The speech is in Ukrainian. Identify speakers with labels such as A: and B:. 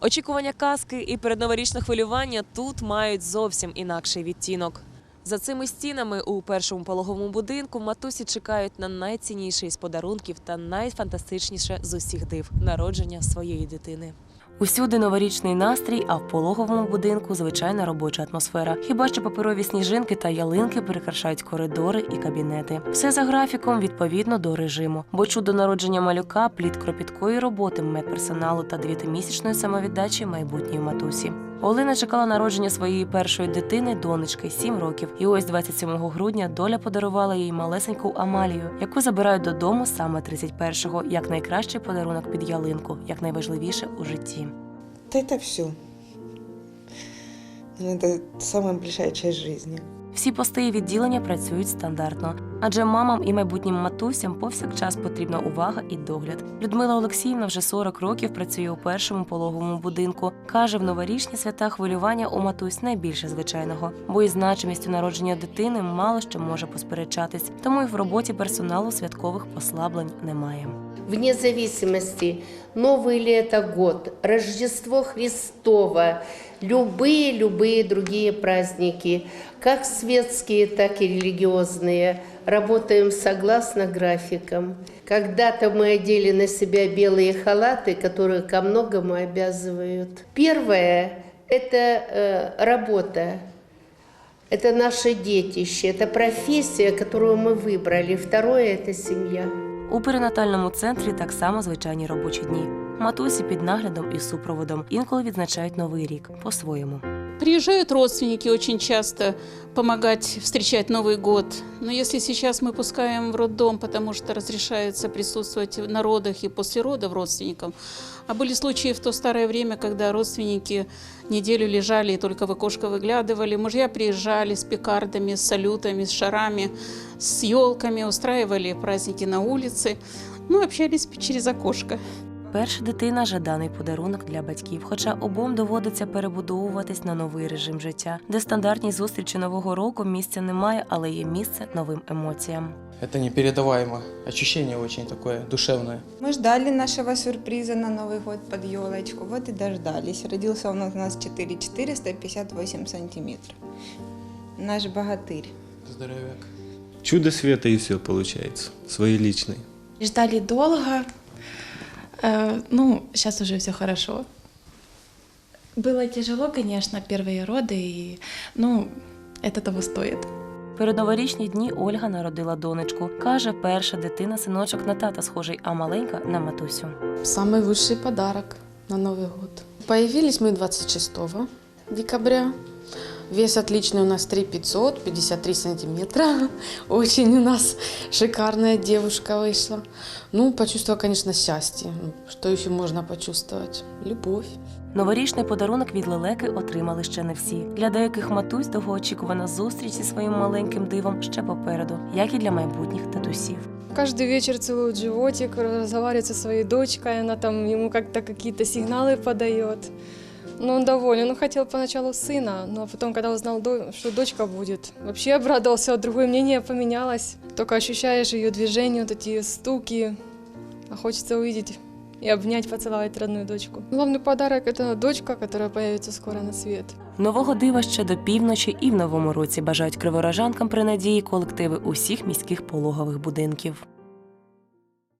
A: Очікування казки і передноворічне хвилювання тут мають зовсім інакший відтінок. За цими стінами у першому пологовому будинку матусі чекають на найцінніше з подарунків та найфантастичніше з усіх див народження своєї дитини. Усюди новорічний настрій, а в пологовому будинку звичайна робоча атмосфера. Хіба що паперові сніжинки та ялинки прикрашають коридори і кабінети. Все за графіком відповідно до режиму. Бо чудо народження малюка плід кропіткої роботи медперсоналу та дев'ятимісячної самовіддачі майбутньої матусі. Олена чекала народження своєї першої дитини, донечки, 7 років. І ось 27 грудня доля подарувала їй малесеньку Амалію, яку забирають додому саме 31-го, як найкращий подарунок під ялинку, як найважливіше у житті.
B: Да это все. Это самая большая часть.
A: Всі пости і відділення працюють стандартно, адже мамам і майбутнім матусям повсякчас потрібна увага і догляд. Людмила Олексіївна вже 40 років працює у першому пологовому будинку. каже, в новорічні свята хвилювання у матусь найбільше звичайного, бо із значимістю народження дитини мало що може посперечатись, тому і в роботі персоналу святкових послаблень немає.
C: Вне зависимости, Новый ли это год, Рождество Христово, любые-любые другие праздники, как светские, так и религиозные, работаем согласно графикам. Когда-то мы одели на себя белые халаты, которые ко многому обязывают. Первое – это э, работа, это наше детище, это профессия, которую мы выбрали. Второе – это семья.
A: У перинатальному центрі так само звичайні робочі дні. Матусі під наглядом і супроводом інколи відзначають новий рік по-своєму.
D: Приезжают родственники очень часто помогать встречать Новый год. Но если сейчас мы пускаем в роддом, потому что разрешается присутствовать на родах и после родов родственникам, а были случаи в то старое время, когда родственники неделю лежали и только в окошко выглядывали, мужья приезжали с пекардами, с салютами, с шарами, с елками, устраивали праздники на улице, ну, общались через окошко.
A: Перша дитина жаданий подарунок для батьків, хоча обом доводиться перебудовуватись на новий режим життя, де стандартній зустрічі нового року місця немає, але є місце новим емоціям.
E: Это непередаваемо. Ощущение очень такое душевное.
F: Мы ждали нашего сюрприза на Новый год под елочку. Вот и дождались. Родился он у нас 4 458 сантиметров. Наш богатырь.
E: Здоровяк.
G: Чудо света и все получается. Свои личные.
H: Ждали долго. Э, ну, сейчас уже все хорошо. Было тяжело, конечно, первые роды, и, ну, это того стоит.
A: Передноворічні дні Ольга народила донечку. Каже, перша дитина синочок на тата схожий, а маленька на матусю.
I: Самый высший подарок на Новый год. Появились мы 26 декабря. Вес отличный у нас 3 500, 53 сантиметра. Очень у нас шикарная девушка вышла. Ну, почувствовала, конечно, счастье. Ну, Что еще можно почувствовать? Любовь.
A: Новорічний подарунок від лелеки отримали ще не всі. Для деяких матусь довгоочікувана зустріч зі своїм маленьким дивом ще попереду, як і для майбутніх татусів.
J: Каждый вечер целует животик, разговаривает со своей дочкой, она там ему как-то какие-то сигналы подает. Но он доволен. Он хотел поначалу сына, но потом, когда узнал, до- что дочка будет, вообще обрадовался, другое мнение поменялось. Только ощущаешь ее движения, вот эти стуки, а хочется увидеть и обнять, поцеловать родную дочку. Главный подарок – это дочка, которая появится скоро на свет.
A: Нового дива ще до півночі і в новому році бажають криворожанкам при надії колективи усіх міських пологових будинків.